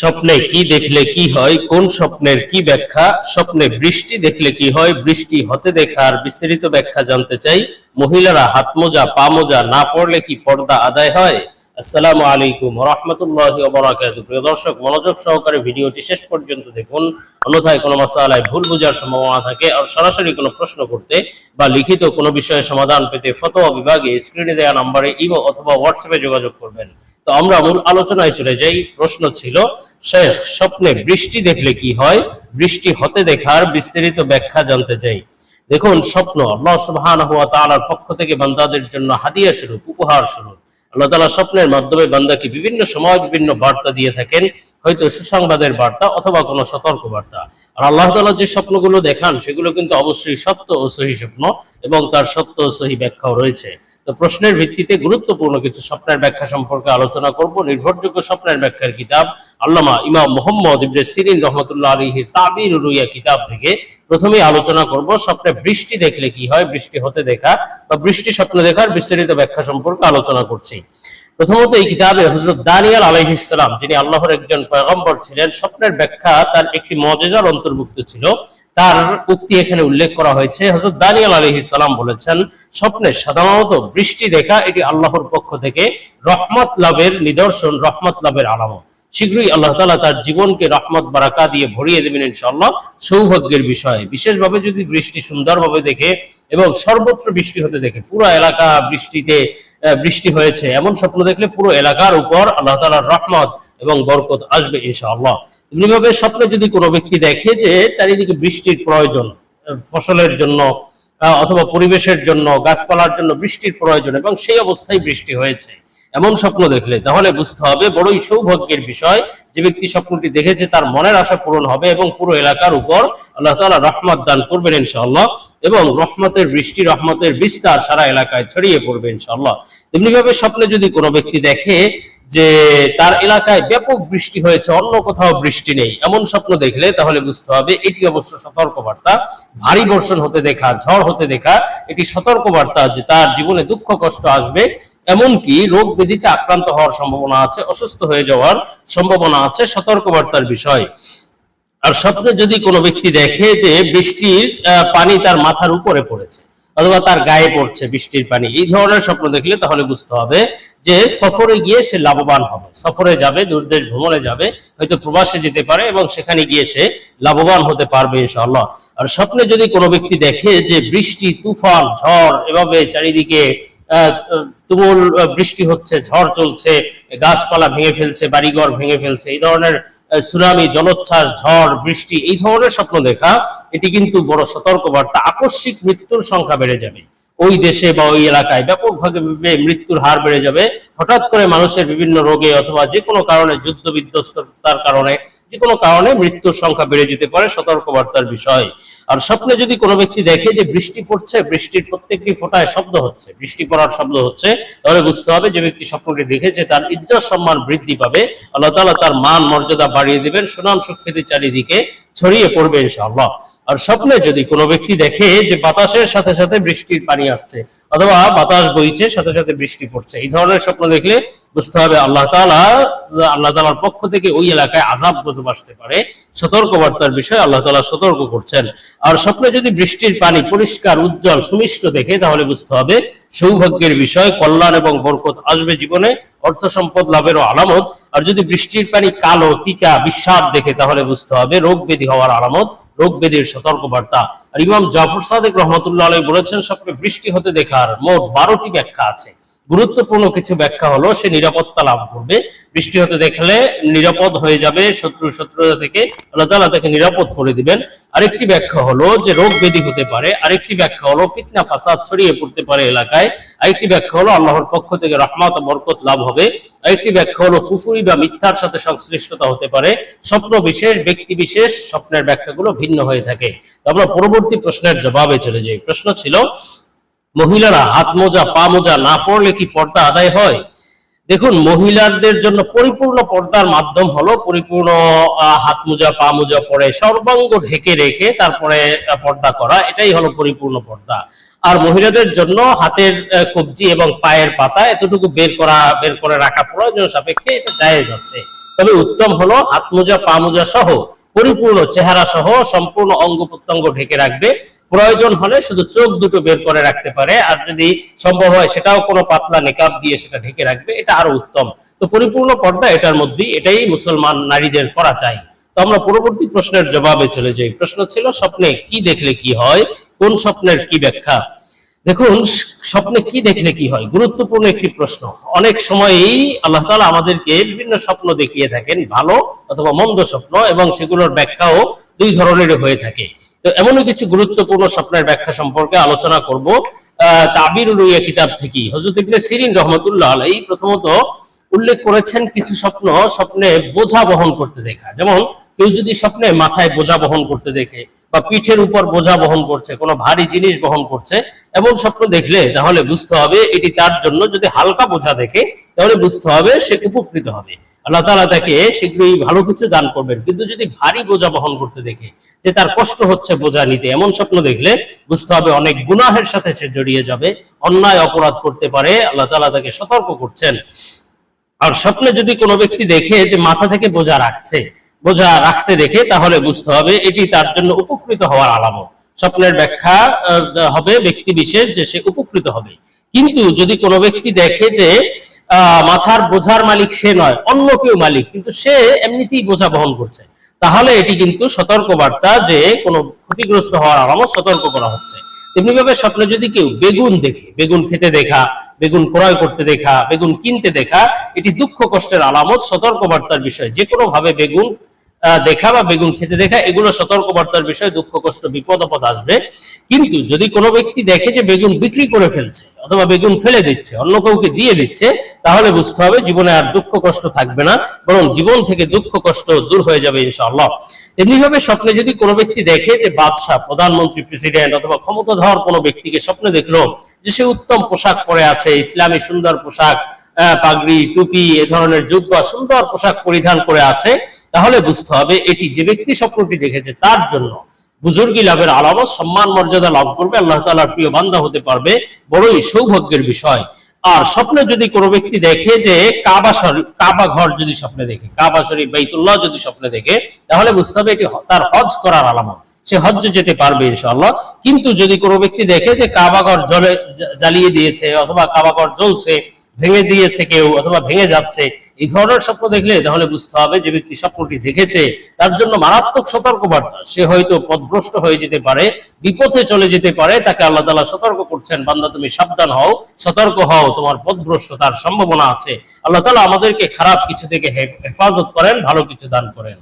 স্বপ্নে কি দেখলে কি হয়, কোন স্বপ্নের কি ব্যাখ্যা, স্বপ্নে বৃষ্টি দেখলে কি হয়, বৃষ্টি হতে দেখার বিস্তারিত ব্যাখ্যা জানতে চাই। মহিলারা হাত মোজা, পা মোজা না পড়লে কি পর্দা আদায় হয়? আসসালামু আলাইকুম রহমতুল্লাহ বরাকাত প্রিয় দর্শক, মনোযোগ সহকারে ভিডিওটি শেষ পর্যন্ত দেখুন। অন্যথায় কোনো মাসালায় ভুল বোঝার সম্ভাবনা থাকে আর সরাসরি কোনো প্রশ্ন করতে বা লিখিত কোনো বিষয়ে সমাধান পেতে ফতোয়া বিভাগে স্ক্রিনে দেওয়া নম্বরে ইমো অথবা হোয়াটসঅ্যাপে যোগাযোগ করবেন। তো আমরা মূল আলোচনায় চলে যাই। প্রশ্ন ছিল, শেখ, স্বপ্নে বৃষ্টি দেখলে কি হয়? বৃষ্টি হতে দেখার বিস্তারিত ব্যাখ্যা জানতে চাই। দেখুন, স্বপ্ন আল্লাহ সুবহানাহু ওয়া তাআলার পক্ষ থেকে বান্দাদের জন্য হাদিয়া স্বরূপ, উপহার স্বরূপ। আল্লাহ তালা স্বপ্নের মাধ্যমে বান্দাকে বিভিন্ন সময় বিভিন্ন বার্তা দিয়ে থাকেন, হয়তো সুসংবাদের বার্তা অথবা কোনো সতর্ক বার্তা আর আল্লাহ তালা যে স্বপ্নগুলো দেখান, সেগুলো কিন্তু অবশ্যই সত্য ও সহি স্বপ্ন এবং তার সত্য ও সহি ব্যাখ্যাও রয়েছে। তো প্রশ্নের ভিত্তিতে গুরুত্বপূর্ণ কিছু স্বপ্নের ব্যাখ্যা সম্পর্কে আলোচনা করব। নির্ভরযোগ্য স্বপ্নের ব্যাখ্যার কিতাব আল্লামা ইমাম মোহাম্মদ ইবনে সিরিন রহমতুল্লাহ আলহির তাবির রুইয়া কিতাব থেকে প্রথমেই আলোচনা করব, স্বপ্নে বৃষ্টি দেখলে কি হয়, বৃষ্টি হতে দেখা বা বৃষ্টি স্বপ্ন দেখার বিস্তারিত ব্যাখ্যা সম্পর্কে আলোচনা করছি। প্রথমত এই কিতাবে হজরত দানিয়াল আলাইহিসসালাম যিনি আল্লাহর একজন পয়গম্বর ছিলেন, স্বপ্নের ব্যাখ্যা তার একটি মজেজার অন্তর্ভুক্ত ছিল। তার উক্তি এখানে উল্লেখ করা হয়েছে। হজরত দানিয়াল আলাইহিসসালাম বলেছেন, স্বপ্নে সাধারণত বৃষ্টি দেখা এটি আল্লাহর পক্ষ থেকে রহমত লাভের নিদর্শন, রহমত লাভের আলামত। শীঘ্রই আল্লাহ তালা তার জীবনকে রহমত বারাকা দিয়ে ভরিয়ে দেবেন ইনশাআল্লাহ। সৌভাগ্যের বিষয়। বিশেষভাবে যদি বৃষ্টি সুন্দরভাবে দেখে এবং সর্বত্র বৃষ্টি হতে দেখে, পুরো এলাকা বৃষ্টিতে বৃষ্টি হয়েছে, এমন স্বপ্ন দেখলে পুরো এলাকার উপর আল্লাহ তাআলার রহমত এবং বরকত আসবে ইনশাআল্লাহ। এমনিভাবে স্বপ্নে যদি কোনো ব্যক্তি দেখে যে চারিদিকে বৃষ্টির প্রয়োজন ফসলের জন্য অথবা পরিবেশের জন্য, গাছপালার জন্য বৃষ্টির প্রয়োজন এবং সেই অবস্থায় বৃষ্টি হয়েছে এমন স্বপ্ন দেখলে, তাহলে বুঝতে হবে বড়ই সৌভাগ্যের বিষয় যে ব্যক্তি স্বপ্নটি দেখেছে, তার মনের আশা পূরণ হবে এবং পুরো এলাকার উপর আল্লাহ তাআলা রহমত দান করবেন ইনশাআল্লাহ এবং রহমতের বৃষ্টি, রহমতের বিস্তার সারা এলাকায় ছড়িয়ে পড়বে ইনশাআল্লাহ। তেমনি ভাবে স্বপ্নে যদি কোনো ব্যক্তি দেখে যে তার এলাকায় ব্যাপক বৃষ্টি হয়েছে, অন্য কোথাও বৃষ্টি নেই, এমন স্বপ্ন দেখলে তাহলে বুঝতে হবে এটি অবশ্য সতর্ক বার্তা ভারী বর্ষণ হতে দেখা, ঝড় হতে দেখা, এটি সতর্ক বার্তা যে তার জীবনে দুঃখ, কষ্ট আসবে। এমনকি রোগ ব্যাধিতে আক্রান্ত হওয়ার সম্ভাবনা আছে, অসুস্থ হয়ে যাওয়ার সম্ভাবনা আছে, সতর্কবার্তার বিষয়। আর স্বপ্নে যদি কোনো ব্যক্তি দেখে যে বৃষ্টির পানি তার মাথার উপরে পড়েছে, অথবা তার গায়ে পড়ছে বৃষ্টির পানি, এই ধরনের স্বপ্ন দেখলে তাহলে বুঝতে হবে যে সফরে গিয়ে সে লাভবান হবে। সফরে যাবে, দূরদেশ ভ্রমণে যাবে, হয়তো প্রবাসে যেতে পারে এবং সেখানে গিয়ে সে লাভবান হতে পারবে ইনশাআল্লাহ। আর স্বপ্নে যদি কোনো ব্যক্তি দেখে যে বৃষ্টি, তুফান, ঝড়, এভাবে চারিদিকে তুমুল বৃষ্টি হচ্ছে, ঝড় চলছে, গাছপালা ভেঙে ফেলছে, বাড়িঘর ভেঙে ফেলছে, এই ধরনের সুনামি, জলোচ্ছ্বাস, ঝড়, বৃষ্টি, এই ধরনের স্বপ্ন দেখা, এটি কিন্তু বড় সতর্কবার্তা। আকস্মিক মৃত্যুর সংখ্যা বেড়ে যাবে। ওই দেশে বা ওই এলাকায় ব্যাপকভাবে মৃত্যুর হার বেড়ে যাবে। হঠাৎ করে মানুষের বিভিন্ন রোগে অথবা যে কোনো কারণে যুদ্ধ বিধ্বস্ততার কারণে, যে কোনো কারণে মৃত্যুর সংখ্যা বেড়ে যেতে পারে, সতর্কবার্তার বিষয়। আর স্বপ্নে যদি কোনো ব্যক্তি দেখে যে বৃষ্টি পড়ছে, বৃষ্টির প্রত্যেকটি ফোঁটায় শব্দ হচ্ছে। বৃষ্টি পড়ার শব্দ হচ্ছে। তাহলে বুঝতে হবে যে ব্যক্তি স্বপ্নটি দেখেছে, তার ইজ্জত সম্মান বৃদ্ধি পাবে। আল্লাহ তাআলা তার মান মর্যাদা বাড়িয়ে দিবেন, সুনাম সুখ্যাতি চারিদিকে ছড়িয়ে পড়বে ইনশাআল্লাহ। আর স্বপ্নে যদি কোনো ব্যক্তি দেখে যে বাতাসের সাথে সাথে বৃষ্টির পানি আসছে, অথবা বাতাস বইছে, সাথে সাথে বৃষ্টি পড়ছে, এই ধরনের স্বপ্ন দেখলে বুঝতে হবে আল্লাহ তালা আল্লাহ তাআলার পক্ষ থেকে ওই এলাকায় আজাব গজব আসতে পারে। সতর্ক বার্তার বিষয়ে আল্লাহ তালা সতর্ক করছেন। আর স্বপ্নে যদি বৃষ্টির পানি পরিষ্কার, উজ্জ্বল, সুমিষ্ট দেখে, তাহলে বুঝতে হবে সৌভাগ্যের বিষয়, কল্যাণ এবং বরকত আসবে জীবনে, অর্থ সম্পদ, লাভেরও আলামত। আর যদি বৃষ্টির পানি কালো তিকা বিস্বাদ দেখে, তাহলে বুঝতে হবে রোগ ব্যাধি হওয়ার আলামত, রোগ ব্যাধির সতর্ক বার্তা আর ইমাম জাফর সাদেক রহমতুল্লাহ বলেছেন, স্বপ্নে বৃষ্টি হতে দেখার মোট বারোটি ব্যাখ্যা আছে। গুরুত্বপূর্ণ কিছু ব্যাখ্যা হলো, সে নিরাপত্তা লাভ করবে। বৃষ্টি হতে দেখলে নিরাপদ হয়ে যাবে, শত্রু শত্রুতা থেকে আল্লাহ তাআলা তাকে নিরাপদ করে দিবেন। আরেকটি ব্যাখ্যা হলো যে রোগ ব্যাধি হতে পারে, আরেকটি ব্যাখ্যা হলো ফিতনা, ফাসাদ ছড়িয়ে পড়তে পারে এলাকায়। আরেকটি ব্যাখ্যা হলো আল্লাহর পক্ষ থেকে রহমত বরকত লাভ হবে। আরেকটি ব্যাখ্যা হলো কুফুরি বা মিথ্যার সাথে সংশ্লিষ্টতা হতে পারে। স্বপ্ন বিশেষ, ব্যক্তি বিশেষ, স্বপ্নের ব্যাখ্যাগুলো ভিন্ন হয়ে থাকে। আমরা পরবর্তী প্রশ্নের জবাবে চলে যাই। প্রশ্ন ছিল মহিলারা হাত মোজা, পা মোজা না পড়লে কি পর্দা আদায় হয়? দেখুন, মহিলাদের জন্য পরিপূর্ণ পর্দার মাধ্যম হলো পরিপূর্ণ হাত মোজা, পা মোজা পরে সর্বাঙ্গ ঢেকে রেখে তারপরে পর্দা করা, এটাই হলো পরিপূর্ণ পর্দা। আর মহিলাদের জন্য হাতের কবজি এবং পায়ের পাতা এতটুকু বের করা, বের করে রাখা প্রয়োজন সাপেক্ষে, এটা জায়েজ আছে। তবে উত্তম হলো হাত মোজা, পা মোজা সহ পরিপূর্ণ চেহারা সহ সম্পূর্ণ অঙ্গ প্রত্যঙ্গ ঢেকে রাখবে। প্রয়োজন হলে শুধু চোখ দুটো বের করে রাখতে পারে, আর যদি সম্ভব হয় সেটাও কোনো পাতলা নিকাব দিয়ে সেটা ঢেকে রাখবে, এটা আরও উত্তম। তো পরিপূর্ণ পর্দা এটার মধ্যেই, এটাই মুসলমান নারীদের করা চাই। তো আমরা পরবর্তী প্রশ্নের জবাবে চলে যাই। প্রশ্ন ছিল, স্বপ্নে কি দেখলে কি হয়? কোন স্বপ্নের কি ব্যাখ্যা? দেখুন, স্বপ্নে কি দেখলে কি হয়? গুরুত্বপূর্ণ একটি প্রশ্ন। অনেক সময়ই আল্লাহ তাআলা আমাদেরকে বিভিন্ন স্বপ্ন দেখিয়ে থাকেন, ভালো অথবা মন্দ স্বপ্ন, এবং সেগুলোর ব্যাখ্যাও দুই ধরনের হয়ে থাকে। তো এমনই কিছু গুরুত্বপূর্ণ স্বপ্নের ব্যাখ্যা সম্পর্কে আলোচনা করব। তাবির রুইয়া কিতাব থেকে হজরত ইবনে সিরিন রহমতুল্লাহ আলাই প্রথমত উল্লেখ করেছেন কিছু স্বপ্ন স্বপ্নে বোঝা বহন করতে দেখা। যেমন কেউ যদি স্বপ্নে মাথায় বোঝা বহন করতে দেখে বা পিঠের উপর বোঝা বহন করছে, কোনো ভারী জিনিস বহন করছে, এমন স্বপ্ন দেখলে তাহলে বুঝতে হবে এটি তার জন্য যদি হালকা বোঝা দেখে, তাহলে বুঝতে হবে সে উপকৃত হবে। আল্লাহ তাআলা তাকে শীঘ্রই ভালো কিছু দান করবেন। কিন্তু যদি ভারী বোঝা বহন করতে দেখে যে তার কষ্ট হচ্ছে বোঝা নিতে, এমন স্বপ্ন দেখলে বুঝতে হবে অনেক গুনাহের সাথে সে জড়িয়ে যাবে, অন্যায় অপরাধ করতে পারে, আল্লাহ তাআলা তাকে সতর্ক করছেন। আর স্বপ্নে যদি কোনো ব্যক্তি দেখে যে মাথা থেকে বোঝা রাখছে বোঝা রাখতে দেখে তাহলে বুঝতে হবে এটি তার জন্য উপকৃত হওয়ার আলামত। স্বপ্নের ব্যাখ্যা হবে ব্যক্তি বিশেষ যে সে উপকৃত হবে। কিন্তু যদি কোনো ব্যক্তি দেখে যে মাথার বোঝার মালিক সে নয়, অন্য কেউ মালিক, কিন্তু সে এমনিতেই বোঝা বহন করছে, তাহলে এটি কিন্তু সতর্ক বার্তা যে কোনো ক্ষতিগ্রস্ত হওয়ার আলামত সতর্ক করা হচ্ছে। তেমনি ভাবে স্বপ্নে যদি কেউ বেগুন দেখে, বেগুন খেতে দেখা, বেগুন ক্রয় করতে দেখা, বেগুন কিনতে দেখা, এটি দুঃখ কষ্টের আলামত সতর্কবার্তার বিষয়। যে কোনো ভাবে বেগুন দেখা বা বেগুন খেতে দেখা, এগুলো সতর্কবার্তার বিষয়, দুঃখ, কষ্ট, বিপদ, আপদ আসবে। কিন্তু যদি কোনো ব্যক্তি দেখে যে বেগুন বিক্রি করে ফেলছে অথবা বেগুন ফেলে দিচ্ছে, অন্য কাউকে দিয়ে দিচ্ছে, তাহলে বুঝতে হবে জীবনে আর দুঃখ, কষ্ট থাকবে না, বরং জীবন থেকে দুঃখ, কষ্ট দূর হয়ে যাবে ইনশাআল্লাহ। তেমনি ভাবে স্বপ্নে যদি কোনো ব্যক্তি দেখে যে বাদশাহ, প্রধানমন্ত্রী, প্রেসিডেন্ট অথবা ক্ষমতাধর কোনো ব্যক্তিকে স্বপ্নে দেখল যে সে উত্তম পোশাক পরে আছে, ইসলামী সুন্দর পোশাক পাগড়ি, টুপি, এ ধরনের জুব্বা, সুন্দর পোশাক পরিধান করে আছে তাহলে বুঝতে হবে এটি যে ব্যক্তি স্বপ্নটি দেখেছে তার জন্য। বুজুর্গি লাভের আলামত, সম্মান, মর্যাদা লাভ করবে, আল্লাহ তাআলার প্রিয় বান্দা হতে পারবে, বড়ই সৌভাগ্যের বিষয়। আর স্বপ্নে যদি কোনো ব্যক্তি দেখে যে কাবা শরীফ কাবা ঘর যদি স্বপ্নে দেখে, কাবা শরীফ, বাইতুল্লাহ যদি স্বপ্নে দেখে, তাহলে বুঝতে হবে এটি তার হজ করার আলামত। সে হজ্জে যেতে পারবে ইনশাআল্লাহ। কিন্তু যদি কোনো ব্যক্তি দেখে যে কাবা ঘর জলে জ্বালিয়ে দিয়েছে অথবা কাবা ঘর জ্বলছে ভেঙে দিয়েছে কেউ অথবা ভেঙে যাচ্ছে, এই ধরনের স্বপ্ন দেখলে তাহলে বুঝতে হবে যে ব্যক্তি স্বপ্নটি দেখেছে, তার জন্য মারাত্মক সতর্কবার্তা। সে হয়তো পথভ্রষ্ট হয়ে যেতে পারে, বিপথে চলে যেতে পারে, তাকে আল্লাহ তালা সতর্ক করছেন, বান্দা তুমি সাবধান হও, সতর্ক হও, তোমার পথভ্রষ্টতার সম্ভাবনা আছে। আল্লাহ তালা আমাদেরকে খারাপ কিছু থেকে হেফাজত করেন, ভালো কিছু দান করেন।